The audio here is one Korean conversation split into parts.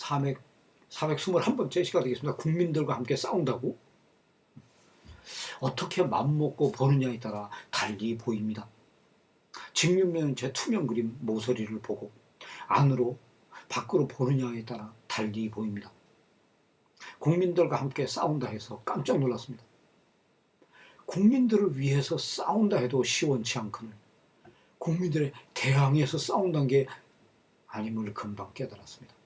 400, 421번째 시간 되겠습니다. 국민들과 함께 싸운다고? 어떻게 맘먹고 보느냐에 따라 달리 보입니다. 직육면체 투명 그림 모서리를 보고 안으로 밖으로 보느냐에 따라 달리 보입니다. 국민들과 함께 싸운다 해서 깜짝 놀랐습니다. 국민들을 위해서 싸운다 해도 시원치 않거늘 국민들의 대항해서 싸운다는 게 아님을 금방 깨달았습니다.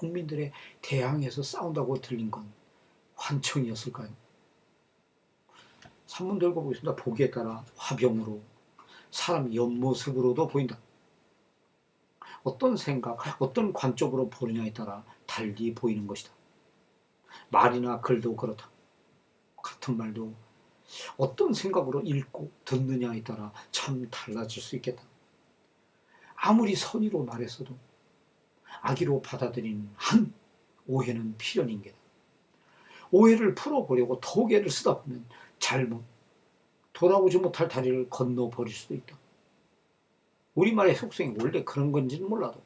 국민들의 대항해서 싸운다고 들린 건 환청이었을까요? 산문 들고 보겠습니다. 보기에 따라 화병으로 사람 옆모습으로도 보인다. 어떤 생각, 어떤 관점으로 보느냐에 따라 달리 보이는 것이다. 말이나 글도 그렇다. 같은 말도 어떤 생각으로 읽고 듣느냐에 따라 참 달라질 수 있겠다. 아무리 선의로 말했어도 악의로 받아들인 한 오해는 필연인 게다. 오해를 풀어보려고 토개를 쓰다 보면 잘못 돌아오지 못할 다리를 건너버릴 수도 있다. 우리말의 속성이 원래 그런 건지는 몰라도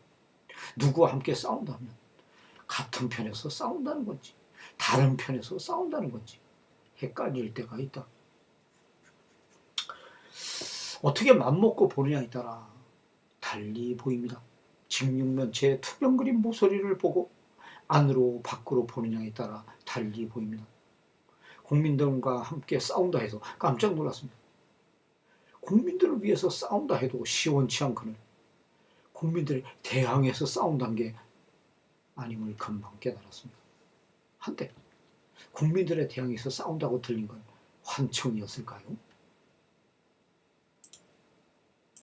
누구와 함께 싸운다면 같은 편에서 싸운다는 건지 다른 편에서 싸운다는 건지 헷갈릴 때가 있다. 어떻게 맘먹고 보느냐에 따라 달리 보입니다. 직육면체의 투명 그림 모서리를 보고 안으로 밖으로 보느냐에 따라 달리 보입니다. 국민들과 함께 싸운다 해서 깜짝 놀랐습니다. 국민들을 위해서 싸운다 해도 시원치 않거늘 국민들의 대항해서 싸운다는 게 아님을 금방 깨달았습니다. 한때 국민들의 대항해서 싸운다고 들린 건 환청이었을까요?